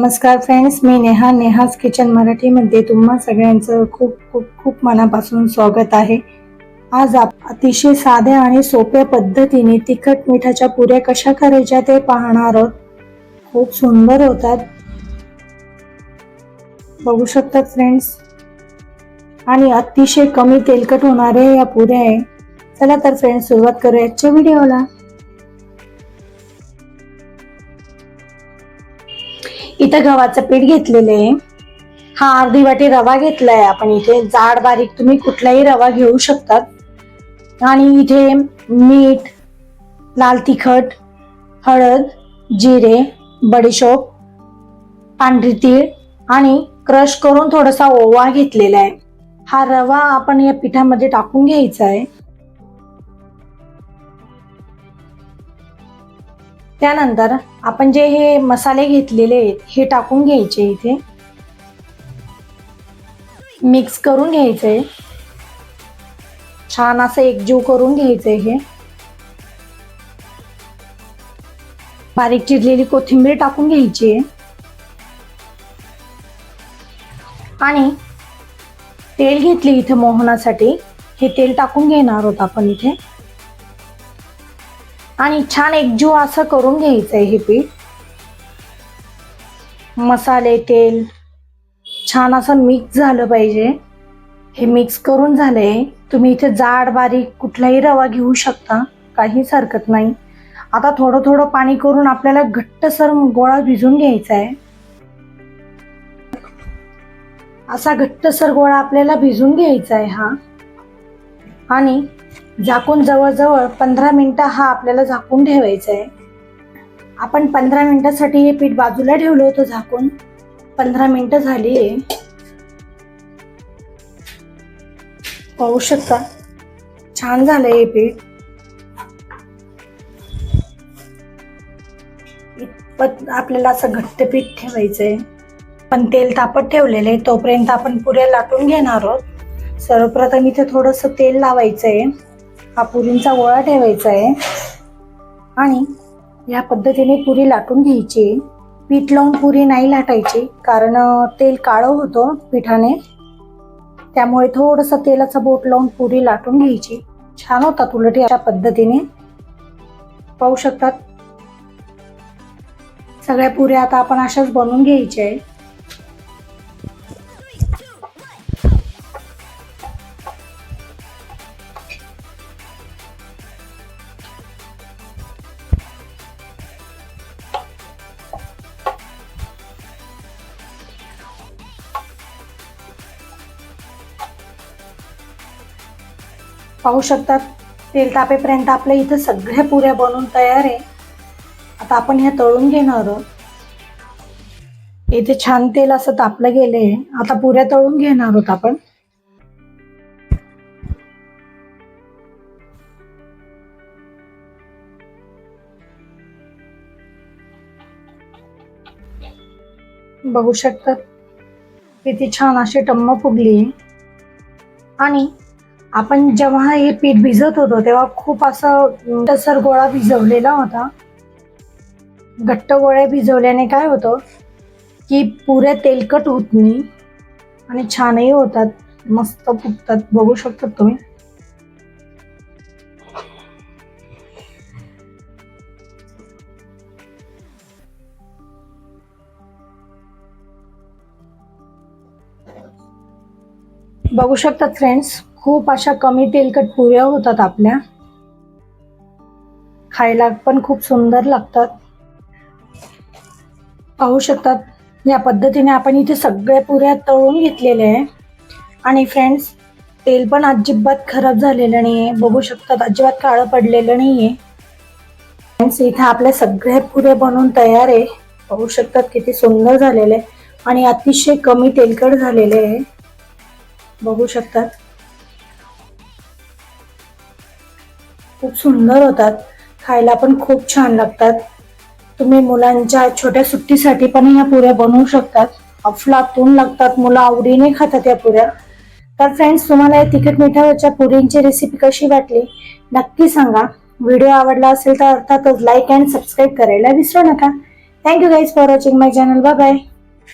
नमस्कार फ्रेंड्स मी नेहा नेहाज किचन मराठीमध्ये तुम्हा सगळ्यांचं खूप खूप खूप मनापासून स्वागत आहे. आज आप अतिशय साध्या आणि सोप्या पद्धतीने तिखट मिठाच्या पुऱ्या कशा करायच्या ते पाहणार आहोत. खूप सुंदर होतात. बघू शकतात फ्रेंड्स? आणि अतिशय कमी तेलकट होणारे या पुऱ्या आहे. चला तर फ्रेंड्स सुरुवात करूया आजच्या व्हिडिओला. इथं गव्हाचं पीठ घेतलेलं आहे. हा अर्धी वाटी रवा घेतलाय आपण इथे. जाड बारीक तुम्ही कुठलाही रवा घेऊ शकतात. आणि इथे मीठ लाल तिखट हळद जिरे बडीशोप पांढरी तीळ आणि क्रश करून थोडासा ओवा घेतलेला आहे. हा रवा आपण या पिठामध्ये टाकून घ्यायचा आहे. त्यानंतर आपण जे हे मसाले घेतलेले आहेत हे टाकून घ्यायचे इथे. मिक्स करून घ्यायचंय छान असं एकजीव करून घ्यायचंय हे. बारीक चिरलेली कोथिंबीर टाकून घ्यायची आहे. आणि तेल घेतले इथे मोहनासाठी. हे तेल टाकून घेणार आहोत आपण इथे. आणि छान एकजीव असं करून घ्यायचं आहे हे पीठ. मसाले तेल छान असं मिक्स झालं पाहिजे. हे मिक्स करून झालंय तुम्ही इथे जाड बारीक कुठलाही रवा घेऊ शकता काहीच हरकत नाही. आता थोडं थोडं पाणी करून आपल्याला घट्टसर गोळा भिजून घ्यायचा आहे असा घट्टसर गोळा आपल्याला भिजून घ्यायचा आहे हा. आणि झाकून जवळजवळ पंधरा मिनटं हा आपल्याला झाकून ठेवायचा आहे. आपण पंधरा मिनटासाठी हे पीठ बाजूला ठेवलं होतं झाकून. पंधरा मिनटं झाली आहे. पाहू शकता. छान झालंय हे पीठ. इतपत आपल्याला असं घट्ट पीठ आहे. पण तेल तापत ठेवलेलं आहे तोपर्यंत आपण पुऱ्या लाटून घेणार आहोत. सर्वप्रथम इथे थोडंसं तेल लावायचं आहे. हा पुरींचा गोळा ठेवायचा आहे. आणि या पद्धतीने पुरी लाटून घ्यायची. पीठ लावून पुरी नाही लाटायची कारण तेल काळं होतं पिठाने. त्यामुळे थोडंसं तेलाचा बोट लावून पुरी लाटून घ्यायची. छान होतात उलट अशा पद्धतीने. पाहू शकतात? सगळ्या पुऱ्या आता आपण अशाच बनवून घ्यायच्या आहे. पाहू शकतात. तेल तापेपर्यंत आपल्या इथं सगळ्या पुऱ्या बनवून तयार आहे. आता आपण ह्या तळून घेणार आहोत. इथे छान तेल असं तापलं गेले आता पुऱ्या तळून घेणार आहोत आपण. बघू शकतात. किती छान अशी टम्म फुगली आणि आपण जेव्हा हे पीठ भिजत होतो तेव्हा खूप असं टसर गोळा भिजवलेला होता. घट्ट गोळ्या भिजवल्याने काय होतं की पुऱ्या तेलकट होत नाही आणि छानही होतात मस्त फुगतात. बघू शकतात तुम्ही. बघू शकतात फ्रेंड्स खूप अशा कमी तेलकट पुऱ्या होतात आपल्या. खायला पण खूप सुंदर लागतात. पाहू शकतात या पद्धतीने आपण इथे सगळ्या पुऱ्या तळून घेतलेल्या आहे. आणि फ्रेंड्स तेल पण अजिबात खराब झालेलं नाही आहे बघू शकतात अजिबात काळं पडलेलं नाही आहे फ्रेंड्स इथे आपल्या सगळ्या पुऱ्या बनवून तयार आहे. पाहू शकतात किती सुंदर झालेले आहे. आणि अतिशय कमी तेलकट झालेले आहे. बघू शकतात. खूप सुंदर होतात. खायला पण खूप छान लागतात. तुम्ही मुलांच्या छोट्या सुट्टीसाठी पण ह्या पुऱ्या बनवू शकतात. अफलातून लागतात मुलं आवडीने खातात या पुऱ्या. तर फ्रेंड्स तुम्हाला या तिखट मिठावरच्या पुरींची रेसिपी कशी वाटली? नक्की सांगा. व्हिडिओ आवडला असेल तर अर्थातच लाईक अँड सबस्क्राईब करायला विसरू नका. Thank you guys for watching my channel bye bye